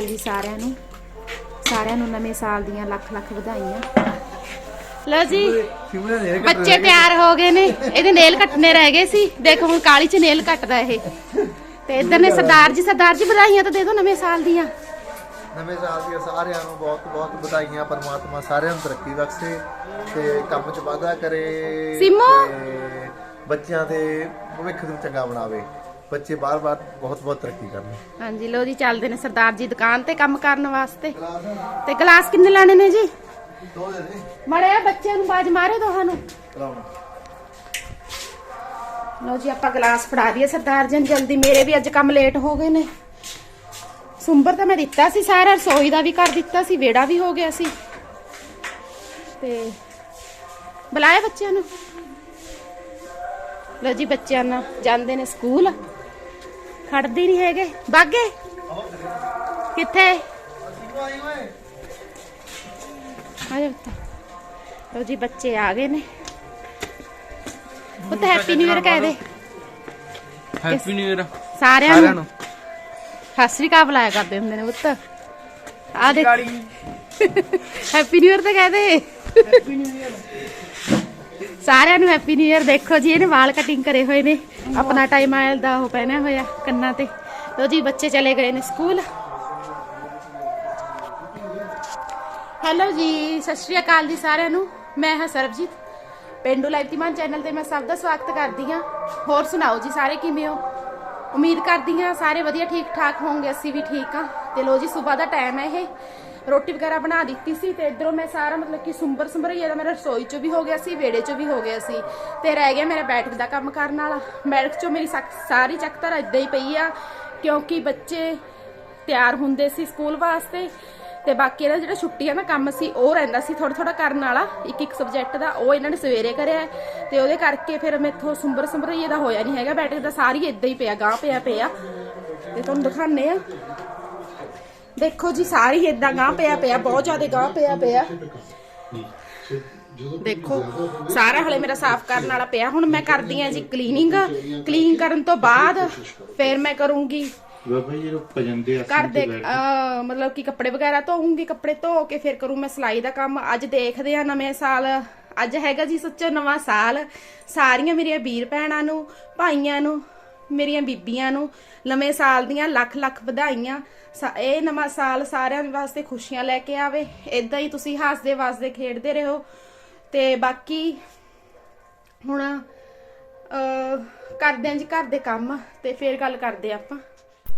ਅਕਾਲ ਜੀ ਸਾਰਿਆਂ ਨੂੰ ਸਾਰਿਆਂ ਨੂੰ ਨਵੇਂ ਸਾਲ ਦੀਆਂ ਲੱਖ ਲੱਖ ਵਧਾਈਆਂ। ਲਓ ਜੀ ਬੱਚੇ ਤਿਆਰ ਹੋ ਗਏ ਨੇ ਇਹਦੇ ਨੇਲ ਕੱਟਨੇ ਰਹਿ ਗਏ ਸੀ। ਦੇਖੋ ਹੁਣ ਕਾਲੀ ਚ ਨੇਲ ਕੱਟਦਾ ਇਹ। ਤੇ ਇੱਧਰ ਨੇ ਸਰਦਾਰ ਜੀ ਸਰਦਾਰ ਜੀ ਵਧਾਈਆਂ ਤਾਂ ਦੇ ਦਿਓ ਨਵੇਂ ਸਾਲ ਦੀਆਂ। ਨਵੇਂ ਸਾਲ ਦੀਆਂ ਸਾਰਿਆਂ ਨੂੰ ਬਹੁਤ ਬਹੁਤ ਵਧਾਈਆਂ। ਪਰਮਾਤਮਾ ਸਾਰਿਆਂ ਨੂੰ ਤਰੱਕੀ ਬਖਸ਼ੇ ਤੇ ਕੰਮ 'ਚ ਵਾਧਾ ਕਰੇ ਸਿੰਮੂ। ਬੱਚਿਆਂ ਦੇ ਭਵਿੱਖ ਨੂੰ ਚੰਗਾ ਬਣਾਵੇ। ਬੱਚੇ ਬਾਰ-ਬਾਰ ਬਹੁਤ-ਬਹੁਤ ਤਰੱਕੀ ਕਰਨ ਹਾਂਜੀ ਲਓ ਜੀ ਚੱਲਦੇ ਨੇ ਸਰਦਾਰ ਜੀ ਦੁਕਾਨ ਤੇ ਕੰਮ ਕਰਨ ਵਾਸਤੇ। ਤੇ ਗਲਾਸ ਕਿੰਨੇ ਲੈਣੇ ਨੇ ਜੀ? ਦੋ ਦੇ ਦੇ। ਮੜਿਆ ਬੱਚਿਆਂ ਨੂੰ ਬਾਜ ਮਾਰੇ ਤੁਹਾਨੂੰ ਕਰਾਉਣਾ। ਲਓ ਜੀ ਆਪਾਂ ਗਲਾਸ ਫੜਾ ਦਈਏ ਸਰਦਾਰ ਜੀ ਨੂੰ ਜਲਦੀ ਮੇਰੇ ਵੀ ਅੱਜ ਕੰਮ ਲੇਟ ਹੋ ਗਏ ਨੇ। ਸੁੰਬਰ ਤਾਂ ਮੈਂ ਦਿੱਤਾ ਸੀ ਸਾਰਾ ਰਸੋਈ ਦਾ ਵੀ ਕਰ ਦਿੱਤਾ ਸੀ ਵੇੜਾ ਵੀ ਹੋ ਗਿਆ ਸੀ। ਤੇ ਬੁਲਾਏ ਬੱਚਿਆਂ ਨੂੰ? ਲਓ ਜੀ ਬੱਚਿਆਂ ਨਾਲ ਜਾਂਦੇ ਨੇ ਸਕੂਲ। ਖੜਦੇ ਨਹੀਂ ਹੈਗੇ। ਬਾਗੇ ਕਿੱਥੇ? ਆਜੋ ਪੁੱਤ। ਲਓ ਜੀ ਬੱਚੇ ਆ ਗਏ ਨੇ। ਪੁੱਤ ਹੈਪੀ ਨਿਊ ਇਅਰ ਕਹਿ ਦੇ। ਹੈਪੀ ਨਿਊ ਇਅਰ ਸਾਰਿਆਂ ਸਾਰਿਆਂ ਨੂੰ। ਸਤਿ ਸ੍ਰੀ ਅਕਾਲ ਬੁਲਾਇਆ ਕਰਦੇ ਹੁੰਦੇ ਨੇ ਪੁੱਤ। ਆ ਦੇਖ ਹੈਪੀ ਨਿਊ ਇਅਰ ਤਾਂ ਕਹਿ ਦੇ। ਸਾਰਿਆਂ ਨੂੰ ਹੈਪੀ ਨਿਊ ਇਅਰ ਦੇਖੋ ਜੀ, ਇਹਨੇ ਵਾਲ ਕਟਿੰਗ ਕਰੇ ਹੋਏ ਨੇ। ਆਪਣਾ ਟਾਈਮ ਆਇਲ ਦਾ ਉਹ ਪਹਿਨਿਆ ਹੋਇਆ ਕੰਨਾਂ ਤੇ। ਲੋ ਜੀ, ਬੱਚੇ ਚਲੇ ਗਏ ਨੇ ਸਕੂਲ ਹੈਲੋ ਜੀ, ਸਤਿ ਸ਼੍ਰੀ ਅਕਾਲ ਜੀ ਸਾਰਿਆਂ ਨੂੰ। ਮੈਂ ਹਾਂ ਸਰਬਜੀਤ। ਪਿੰਡੂ ਲਾਈਵਤੀਮਾਨ ਚੈਨਲ ਤੇ ਮੈਂ ਸਭ ਦਾ ਸਵਾਗਤ ਕਰਦੀ ਹਾਂ। ਹੋਰ ਸੁਣਾਓ ਜੀ, ਸਾਰੇ ਕਿਵੇਂ ਹੋ? ਉਮੀਦ ਕਰਦੀ ਹਾਂ ਸਾਰੇ ਵਧੀਆ ਠੀਕ ਠਾਕ ਹੋਵੋਗੇ, ਅਸੀਂ ਵੀ ਠੀਕ ਹਾਂ। ਤੇ ਲੋ ਜੀ, ਸਵੇਰ ਦਾ ਟਾਈਮ ਹੈ ਇਹ। ਰੋਟੀ ਵਗੈਰਾ ਬਣਾ ਦਿੱਤੀ ਸੀ ਤੇ ਇਧਰੋਂ ਮੈਂ ਸਾਰਾ ਮਤਲਬ ਕਿ ਸੁੰਬਰ ਸੁੰਬਰ ਹੀ ਇਹਦਾ ਮੇਰਾ ਰਸੋਈ ਚ ਵੀ ਹੋ ਗਿਆ ਸੀ, ਵਿਹੜੇ ਚ ਵੀ ਹੋ ਗਿਆ ਸੀ। ਤੇ ਰਹਿ ਗਿਆ ਮੇਰਾ ਬੈਠਕ ਦਾ ਕੰਮ ਕਰਨ ਵਾਲਾ। ਬੈਠਕ ਚੋਂ ਮੇਰੀ ਸਾਰੀ ਚੱਕਤਰ ਇਦਾਂ ਹੀ ਪਈ ਆ, ਕਿਉਂਕਿ ਬੱਚੇ ਤਿਆਰ ਹੁੰਦੇ ਸੀ ਸਕੂਲ ਵਾਸਤੇ ਤੇ ਬਾਕੀ ਇਹਦਾ ਜਿਹੜਾ ਛੁੱਟੀਆਂ ਦਾ ਕੰਮ ਸੀ, ਉਹ ਰਹਿੰਦਾ ਸੀ ਥੋੜਾ ਥੋੜਾ ਕਰਨ ਵਾਲਾ। ਇੱਕ ਇੱਕ ਸਬਜੈਕਟ ਦਾ ਉਹ ਇਹਨਾਂ ਨੇ ਸਵੇਰੇ ਕਰਿਆ ਤੇ ਉਹਦੇ ਕਰਕੇ ਫਿਰ ਮੈਥੋਂ ਸੁੰਬਰ ਸੁੰਬਰ ਹੀ ਇਹਦਾ ਹੋਇਆ ਨਹੀਂ ਹੈਗਾ। ਬੈਠਕ ਦਾ ਸਾਰੀ ਇਦਾਂ ਹੀ ਪਿਆ ਗਾਂ ਪਿਆ ਪਿਆ। ਤੇ ਤੁਹਾਨੂੰ ਦਿਖਾਣੇ ਆ। ਦੇਖੋ ਜੀ ਸਾਰੀ ਇਦਾਂ ਗਾਂ ਪਿਆ ਪਿਆ ਬਹੁਤ ਜ਼ਿਆਦਾ ਗਾਂ ਪਿਆ ਪਿਆ। ਦੇਖੋ ਸਾਰਾ ਹਲੇ ਮੇਰਾ ਸਾਫ਼ ਕਰਨ ਵਾਲਾ ਪਿਆ ਹੁਣ ਮੈਂ ਕਰਦੀ ਆ ਜੀ ਕਲੀਨਿੰਗ ਕਲੀਨ ਕਰਨ ਤੋਂ ਬਾਅਦ ਫਿਰ ਮੈਂ ਕਰੂੰਗੀ। ਬਾਬਾ ਜੀ ਉਹ ਭਜਨ ਦੇ ਘਰ ਦੇ ਅਹ, ਮਤਲਬ ਕਿ ਕੱਪੜੇ ਵਗੈਰਾ ਧੋਉਂਗੀ ਕੱਪੜੇ ਧੋ ਕੇ ਫਿਰ ਕਰੂੰ ਮੈਂ ਸਿਲਾਈ ਦਾ ਕੰਮ। ਅੱਜ ਦੇਖਦੇ ਆ ਨਵੇਂ ਸਾਲ। ਅੱਜ ਹੈਗਾ ਜੀ ਸੱਚਾ ਨਵਾਂ ਸਾਲ। ਸਾਰੀਆਂ ਮੇਰੀਆਂ ਵੀਰ ਭੈਣਾਂ ਨੂੰ ਭਾਈਆਂ ਨੂੰ ਮੇਰੀਆਂ ਬੀਬੀਆਂ ਨੂੰ ਨਵੇਂ ਸਾਲ ਦੀਆਂ ਲੱਖ ਲੱਖ ਵਧਾਈਆਂ। ਸਾ- ਇਹ ਨਵਾਂ ਸਾਲ ਸਾਰਿਆਂ ਵਾਸਤੇ ਖੁਸ਼ੀਆਂ ਲੈ ਕੇ ਆਵੇ। ਇਦਾਂ ਹੀ ਤੁਸੀਂ ਹੱਸਦੇ ਵਸਦੇ ਖੇਡਦੇ ਰਹੋ। ਤੇ ਬਾਕੀ ਹੁਣ ਕਰਦੇ ਆਂ ਜੀ ਘਰ ਦੇ ਕੰਮ ਤੇ ਫੇਰ ਗੱਲ ਕਰਦੇ ਆਂ ਆਪਾਂ।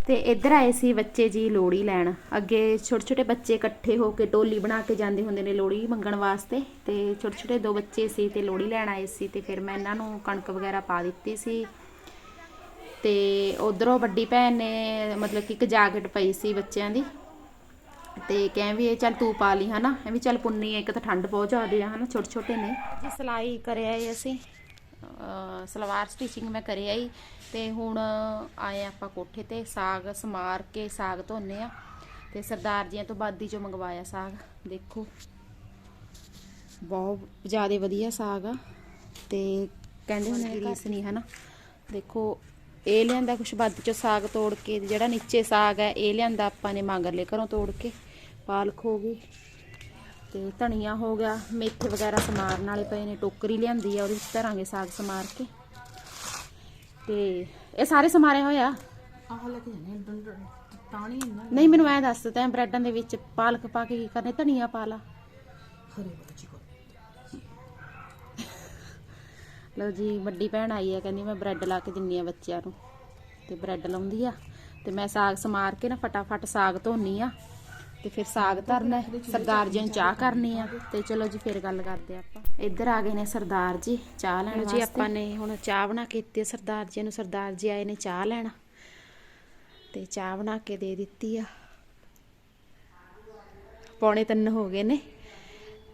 ਤੇ ਇੱਧਰ ਆਏ ਸੀ ਬੱਚੇ ਜੀ ਲੋੜੀ ਲੈਣ। ਅੱਗੇ ਛੋਟੇ ਛੋਟੇ ਬੱਚੇ ਇਕੱਠੇ ਹੋ ਕੇ ਟੋਲੀ ਬਣਾ ਕੇ ਜਾਂਦੇ ਹੁੰਦੇ ਨੇ ਲੋੜੀ ਮੰਗਣ ਵਾਸਤੇ। ਤੇ ਛੋਟੇ ਛੋਟੇ ਦੋ ਬੱਚੇ ਸੀ ਤੇ ਲੋੜੀ ਲੈਣ ਆਏ ਸੀ ਤੇ ਫਿਰ ਮੈਂ ਇਹਨਾਂ ਨੂੰ ਕਣਕ ਵਗੈਰਾ ਪਾ ਦਿੱਤੀ ਸੀ। ਤੇ ਉਧਰੋਂ ਵੱਡੀ ਭੈਣ ਨੇ ਮਤਲਬ ਕਿ ਇੱਕ ਜਾਕਟ ਪਈ ਸੀ ਬੱਚਿਆਂ ਦੀ। ਤੇ ਕਹਿ ਵੀ ਇਹ ਚੱਲ ਤੂੰ ਪਾ ਲਈ ਹਨਾ ਇਹ ਵੀ ਚੱਲ ਪੁੰਨੀ ਇੱਕ ਤਾਂ ਠੰਡ ਬਹੁਤ ਜ਼ਿਆਦੀ ਆ ਹਨਾ ਛੋਟੇ ਛੋਟੇ ਨੇ। ਜੀ ਸਿਲਾਈ ਕਰਿਆ ਏ ਅਸੀਂ। ਸਲਵਾਰ ਸਟਿਚਿੰਗ ਮੈਂ ਕਰਿਆ ਹੀ ਤੇ ਹੁਣ ਆਏ ਆਪਾਂ ਕੋਠੇ ਤੇ ਸਾਗ ਸਮਾਰ ਕੇ ਸਾਗ ਧੋਨੇ ਆ। ਤੇ ਸਰਦਾਰ ਜੀਆਂ ਤੋਂ ਬਾਦੀ ਚੋਂ ਮੰਗਵਾਇਆ ਸਾਗ ਦੇਖੋ। ਬਹੁਤ ਜ਼ਿਆਦਾ ਵਧੀਆ ਸਾਗ ਆ। ਤੇ ਕਹਿੰਦੇ ਹੁੰਦੇ ਨੇ ਰੀਸ ਨਹੀਂ ਹਨਾ। ਦੇਖੋ ਇਹ ਲਿਆਂਦਾ ਕੁਛ ਬਾਦੀ ਚੋਂ ਸਾਗ ਤੋੜ ਕੇ ਜਿਹੜਾ ਨੀਚੇ ਸਾਗ ਹੈ ਇਹ ਲਿਆਂਦਾ ਆਪਾਂ ਨੇ ਮਾਂਗਰਲੇ ਘਰੋਂ ਤੋੜ ਕੇ ਪਾਲਕ ਹੋ ਗਈ। ਤੇ ਧਨੀਆ ਹੋ ਗਿਆ ਮੇਥੇ ਵਗੈਰਾ ਸਮਾਰਨ ਵਾਲੇ ਪਏ ਨੇ ਟੋਕਰੀ ਲਿਆਂਦੀ ਆ ਉਹਦੇ ਵਿੱਚ ਧਰਾਂਗੇ ਸਾਗ ਸਮਾਰ ਕੇ। ਤੇ ਇਹ ਸਾਰੇ ਸਮਾਰੇ ਹੋਇਆ ਆਹ ਲੈ ਕੇ ਜਾਣੇ ਤਾਣੀ ਨਾ। ਨਹੀਂ ਮੈਨੂੰ ਐ ਦੱਸ ਤੈਂ ਬ੍ਰੈਡਾਂ ਦੇ ਵਿੱਚ ਪਾਲਕ ਪਾ ਕੇ ਕੀ ਕਰਨੇ ਧਨੀਆ ਪਾ ਲਾ। ਲਓ ਜੀ ਵੱਡੀ ਭੈਣ ਆਈ ਹੈ ਕਹਿੰਦੀ ਮੈਂ ਬ੍ਰੈਡ ਲਾ ਕੇ ਦਿੰਨੀ ਆ ਬੱਚਿਆਂ ਨੂੰ। ਤੇ ਬ੍ਰੈਡ ਲਾਉਂਦੀ ਆ ਤੇ ਮੈਂ ਸਾਗ ਸਮਾਰ ਕੇ ਨਾ ਫਟਾਫਟ ਸਾਗ ਧੋਨੀ ਆ। ਤੇ ਫਿਰ ਸਾਗ ਧਰਨਾ। ਸਰਦਾਰ ਜੀ ਨੂੰ ਚਾਹ ਕਰਨੀ ਆ। ਤੇ ਚਲੋ ਜੀ ਫਿਰ ਗੱਲ ਕਰਦੇ ਆ ਆਪਾਂ। ਇੱਧਰ ਆ ਗਏ ਨੇ ਸਰਦਾਰ ਜੀ ਚਾਹ ਲੈਣ ਜੀ ਆਪਾਂ ਨੇ ਹੁਣ ਚਾਹ ਬਣਾ ਕੇ ਦਿੱਤੀ ਆ ਸਰਦਾਰ ਜੀ ਨੂੰ। ਸਰਦਾਰ ਜੀ ਆਏ ਨੇ ਚਾਹ ਲੈਣ। ਤੇ ਚਾਹ ਬਣਾ ਕੇ ਦੇ ਦਿੱਤੀ ਆ। ਪੌਣੇ ਤਿੰਨ ਹੋ ਗਏ ਨੇ।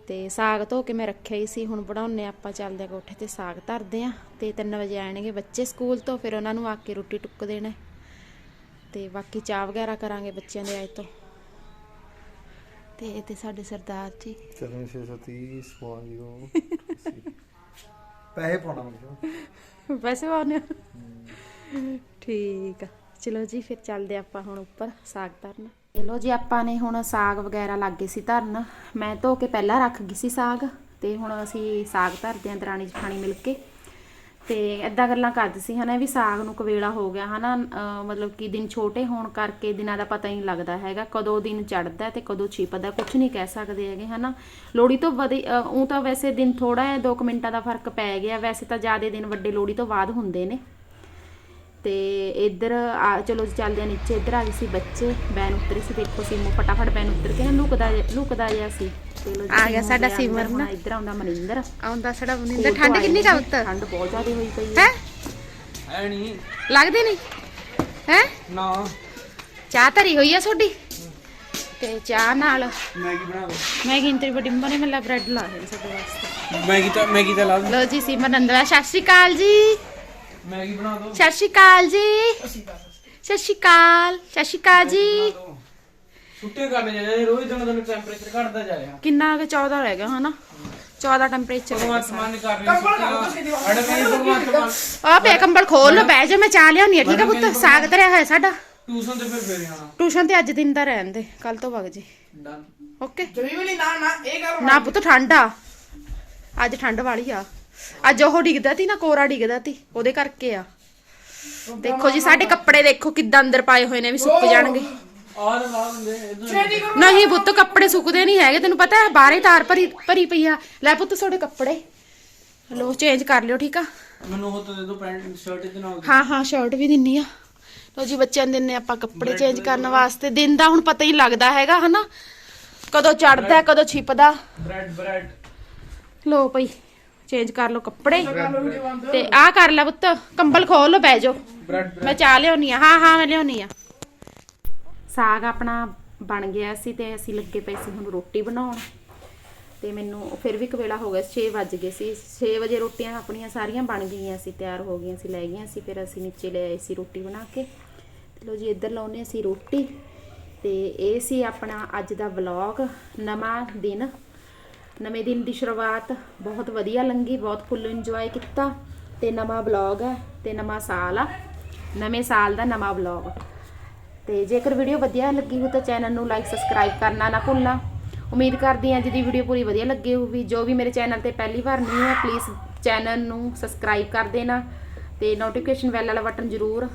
ਤੇ ਸਾਗ ਧੋ ਕੇ ਮੈਂ ਰੱਖਿਆ ਹੀ ਸੀ ਹੁਣ ਬਣਾਉਨੇ ਆਪਾਂ ਚੱਲਦੇ ਆ ਕੋਠੇ ਤੇ ਸਾਗ ਧਰਦੇ ਆ ਤੇ 3 ਵਜੇ ਆਣਗੇ ਬੱਚੇ ਸਕੂਲ ਤੋਂ ਫਿਰ ਉਹਨਾਂ ਨੂੰ ਆ ਕੇ ਰੋਟੀ ਟੁੱਕ ਦੇਣਾ ਤੇ ਬਾਕੀ ਚਾਹ ਵਗੈਰਾ ਕਰਾਂਗੇ ਬੱਚਿਆਂ ਦੇ ਆਏ ਤੋਂ। ਤੇ ਇਹ ਤੇ ਸਾਡੇ ਸਰਦਾਰ ਜੀ। 7630 ਸਵਾਲਿਓ ਪੈਸੇ ਪਾਉਣਾ ਮੈਨੂੰ ਵੈਸੇ ਆਉਨੇ ਠੀਕ ਆ। ਚਲੋ ਜੀ ਫਿਰ ਚੱਲਦੇ ਆਪਾਂ ਹੁਣ ਉੱਪਰ ਸਾਗ ਧਰਨ। ਲੋ ਜੀ, ਆਪਾਂ ਨੇ ਹੁਣ ਸਾਗ ਵਗੈਰਾ ਲੱਗ ਸੀ ਧਰਨ। ਮੈਂ ਧੋ ਕੇ ਪਹਿਲਾਂ ਰੱਖ ਗਈ ਸੀ ਸਾਗ ਤੇ ਹੁਣ ਅਸੀਂ ਸਾਗ ਧਰਦੇ ਆਂ ਦਰਾਣੀ ਜਠਾਣੀ ਮਿਲ ਕੇ। ਤੇ ਏਦਾਂ ਗੱਲਾਂ ਕਰਦੇ ਸੀ ਹਨਾ ਵੀ ਸਾਗ ਨੂੰ ਕਵੇਲਾ ਹੋ ਗਿਆ ਹਨਾ, ਅਹ ਮਤਲਬ ਕਿ ਦਿਨ ਛੋਟੇ ਹੋਣ ਕਰਕੇ ਦਿਨਾਂ ਦਾ ਪਤਾ ਹੀ ਨਹੀਂ ਲੱਗਦਾ ਹੈਗਾ, ਕਦੋਂ ਦਿਨ ਚੜਦਾ ਤੇ ਕਦੋਂ ਛਿਪਦਾ ਕੁਝ ਨਹੀਂ ਕਹਿ ਸਕਦੇ ਹੈਗੇ ਹਨਾ। ਲੋੜੀ ਤੋਂ ਵਧੀ ਉਹ ਤਾਂ ਵੈਸੇ ਦਿਨ ਥੋੜਾ ਹੈ 2 ਮਿੰਟਾਂ ਦਾ ਫ਼ਰਕ ਪੈ ਗਿਆ, ਵੈਸੇ ਤਾਂ ਜ਼ਿਆਦਾ ਦਿਨ ਵੱਡੇ ਲੋੜੀ ਤੋਂ ਬਾਅਦ ਹੁੰਦੇ ਨੇ। ਤੇ ਇੱਧਰ ਆ ਚਲੋ ਜੀ ਚੱਲਦੇ ਆ ਨੀਚੇ ਇੱਧਰ ਆ ਗਏ ਸੀ ਬੱਚੇ ਬੈਨ ਉਤਰੇ ਸੀ ਦੇਖੋ ਸੀਮੋ ਫਟਾਫਟ ਬੈਨ ਉਤਰ ਕੇ ਨਾ ਲੁਕਦਾ ਲੁਕਦਾ ਜਿਹਾ ਸੀ। ਆ ਗਿਆ ਸਾਡਾ। ਅੰਦਰ, ਹੁਣ ਇੱਧਰ ਆਉਂਦਾ ਮਨਿੰਦਰ। ਆਉਂਦਾ ਸਾਡਾ ਸਕੂਲ ਤੋਂ ਆਏ ਨੇ। ਠੰਡ ਬਹੁਤ ਜ਼ਿਆਦਾ ਹੋਈ ਪਈ ਹੈ। ਐ ਨਹੀਂ ਲੱਗਦੀ ਨਹੀਂ? ਹੈ? ਨਾ। ਚਾਹ ਧਰੀ ਹੋਈ ਆ ਤੁਹਾਡੀ? ਤੇ ਚਾਹ ਨਾਲ ਮੈਗੀ ਬਣਾ ਦੋ ਮੈਂ ਗਿੰਤਰੀ ਬੜੀ ਨੇ ਮੱਲਾ ਬ੍ਰੈਡ ਲਾ ਦੇ ਸਾਡੇ ਵਾਸਤੇ। ਮੈਗੀ ਤਾਂ ਮੈਗੀ ਤਾਂ ਲਾ ਦੋ ਲੋ ਜੀ ਸਿਮਰਨ ਅੰਦਰ ਸਤਿ ਸ਼੍ਰੀ ਅਕਾਲ ਜੀ। ਮੈਗੀ ਬਣਾ ਦੋ। ਸਤਿ ਸ਼੍ਰੀ ਅਕਾਲ ਜੀ। ਸਤਿ ਸ਼੍ਰੀ ਅਕਾਲ ਸਤਿ ਸ਼੍ਰੀ ਅਕਾਲ। ਜੀ। ਛੁੱਟੀਆਂ ਕਰਨ ਜਾ ਰਹੇ ਰੋਜ਼ ਦਿਨ ਦਿਨ ਟੈਂਪਰੇਚਰ ਘਟਦਾ ਜਾ ਰਿਹਾ। ਕਿੰਨਾ ਕੁ 14 ਰਹਿ ਗਿਆ ਹਨਾ? 14 ਟੈਂਪਰੇਚਰ ਭਗਵੰਤ ਮਾਨ ਨੇ ਕਰ ਰਹੀ ਛੁੱਟੀਆਂ ਅੜਕੇ ਭਗਵੰਤ ਮਾਨ ਆ ਪੇ ਕੰਬਲ ਖੋਲ ਲੋ ਬਹਿ ਜਾ ਮੈਂ ਚਾਹ ਲਿਆਉਣੀ ਆ ਠੀਕ ਆ ਪੁੱਤ? ਸਾਗ ਹੋਇਆ ਸਾਡਾ। ਟਿਊਸ਼ਨ ਤੇ ਫਿਰ ਫੇਰ ਆਣਾ ਟਿਊਸ਼ਨ ਤੇ ਅੱਜ ਦਿਨ ਦਾ ਰਹਿਣ ਦੇ ਕੱਲ ਤੋਂ ਵਗ ਜੀ। Done okay. ਜਮੀ ਵੀ ਨਾ ਨਾ ਇਹ ਗੱਲ ਨਾ ਪੁੱਤ ਠੰਡ ਆ। ਅੱਜ ਠੰਡ ਵਾਲੀ ਆ। ਅੱਜ ਉਹ ਡਿੱਗਦਾ ਤੀ ਨਾ ਕੋਰਾ ਡਿੱਗਦਾ ਤੀ ਉਹਦੇ ਕਰਕੇ ਆ। ਦੇਖੋ ਜੀ ਸਾਡੇ ਕੱਪੜੇ ਦੇਖੋ ਕਿੱਦਾਂ ਅੰਦਰ ਪਾਏ ਹੋਏ ਨੇ ਵੀ ਸੁੱਕ ਜਾਣਗੇ। ਆਹ ਲਾ ਦਿੰਦੇ ਇਧਰ ਨਹੀਂ ਪੁੱਤ ਕੱਪੜੇ ਸੁੱਕਦੇ ਨਹੀਂ ਹੈਗੇ ਤੈਨੂੰ ਪਤਾ ਹੈ ਬਾਹਰੇ ਤਾਰ ਭਰੀ ਭਰੀ ਪਈ ਆ। ਲੈ ਪੁੱਤ ਤੁਹਾਡੇ ਕੱਪੜੇ। ਲੋ ਚੇਂਜ ਕਰ ਲਿਓ ਠੀਕ ਆ? ਮੈਨੂੰ ਉਹ ਤਾਂ ਦੇ ਦੋ ਪੈਂਟ ਸ਼ਰਟ ਦੇ ਨਾਲ ਹਾਂ ਹਾਂ ਸ਼ਰਟ ਵੀ ਦਿੰਨੀ ਆ। ਲੋ ਜੀ ਬੱਚਿਆਂ ਨੂੰ ਦਿੰਨੇ ਆਪਾਂ ਕੱਪੜੇ ਚੇਂਜ ਕਰਨ ਵਾਸਤੇ। ਦਿਨ ਦਾ ਹੁਣ ਪਤਾ ਹੀ ਲੱਗਦਾ ਹੈਗਾ ਹਨਾ? ਕਦੋਂ ਚੜਦਾ ਕਦੋਂ ਛਿਪਦਾ। ਬ੍ਰੈਡ ਬ੍ਰੈਡ ਲੋ ਭਈ ਚੇਂਜ ਕਰ ਲਓ ਕੱਪੜੇ। ਤੇ ਆਹ ਕਰ ਲੈ ਪੁੱਤ ਕੰਬਲ ਖੋਲ ਲੋ ਬਹਿ ਜਾਓ। ਮੈਂ ਚਾਹ ਲਿਆਉਣੀ ਆ। ਹਾਂ ਹਾਂ ਮੈਂ ਲਿਆਉਣੀ ਆ। ਸਾਗ ਆਪਣਾ ਬਣ ਗਿਆ ਸੀ ਤੇ ਅਸੀਂ ਲੱਗੇ ਪਏ ਸੀ ਹੁਣ ਰੋਟੀ ਬਣਾਉਣ। ਤੇ ਮੈਨੂੰ ਫਿਰ ਵੀ ਕਵੇਲਾ ਹੋ ਗਿਆ 6 ਵੱਜ ਗਏ ਸੀ। 6 ਵਜੇ ਰੋਟੀਆਂ ਆਪਣੀਆਂ ਸਾਰੀਆਂ ਬਣ ਗਈਆਂ ਸੀ ਤਿਆਰ ਹੋ ਗਈਆਂ ਸੀ ਲੈ ਗਈਆਂ ਸੀ। ਫਿਰ ਅਸੀਂ ਨੀਚੇ ਲੈ ਆਏ ਸੀ ਰੋਟੀ ਬਣਾ ਕੇ। ਲੋ ਜੀ ਇੱਧਰ ਲਾਉਨੇ ਅਸੀਂ ਰੋਟੀ। ਤੇ ਇਹ ਸੀ ਆਪਣਾ ਅੱਜ ਦਾ ਵਲੌਗ ਨਵਾਂ ਦਿਨ। ਨਵੇਂ ਦਿਨ ਦੀ ਸ਼ੁਰੂਆਤ ਬਹੁਤ ਵਧੀਆ ਲੰਗੀ, ਬਹੁਤ ਫੁੱਲ ਇੰਜੋਏ ਕੀਤਾ। ਤੇ ਨਵਾਂ ਵਲੌਗ ਹੈ ਤੇ ਨਵਾਂ ਸਾਲ ਆ। ਨਵੇਂ ਸਾਲ ਦਾ ਨਵਾਂ ਵਲੌਗ ਤੇ ਜੇਕਰ ਵੀਡੀਓ ਵਧੀਆ ਲੱਗੀ ਹੋ ਤਾਂ ਚੈਨਲ ਨੂੰ ਲਾਈਕ ਸਬਸਕ੍ਰਾਈਬ ਕਰਨਾ ਨਾ ਭੁੱਲਣਾ। ਉਮੀਦ ਕਰਦੀ ਹਾਂ ਜਿਹਦੀ ਵੀਡੀਓ ਪੂਰੀ ਵਧੀਆ ਲੱਗੀ ਹੋਊਗੀ। ਜੋ ਵੀ ਮੇਰੇ ਚੈਨਲ ਤੇ ਪਹਿਲੀ ਵਾਰ ਨਹੀਂ ਹੈ ਪਲੀਜ਼ ਚੈਨਲ ਨੂੰ ਸਬਸਕ੍ਰਾਈਬ ਕਰ ਦੇਣਾ ਤੇ ਨੋਟੀਫਿਕੇਸ਼ਨ ਬੈਲ ਵਾਲਾ ਬਟਨ ਜ਼ਰੂਰ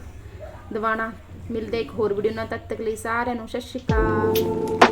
ਦਬਾਉਣਾ। ਮਿਲਦੇ ਇੱਕ ਹੋਰ ਵੀਡੀਓ ਨਾਲ ਤਦ ਤੱਕ ਲਈ ਸਾਰਿਆਂ ਨੂੰ ਸਤਿ ਸ਼੍ਰੀ ਅਕਾਲ।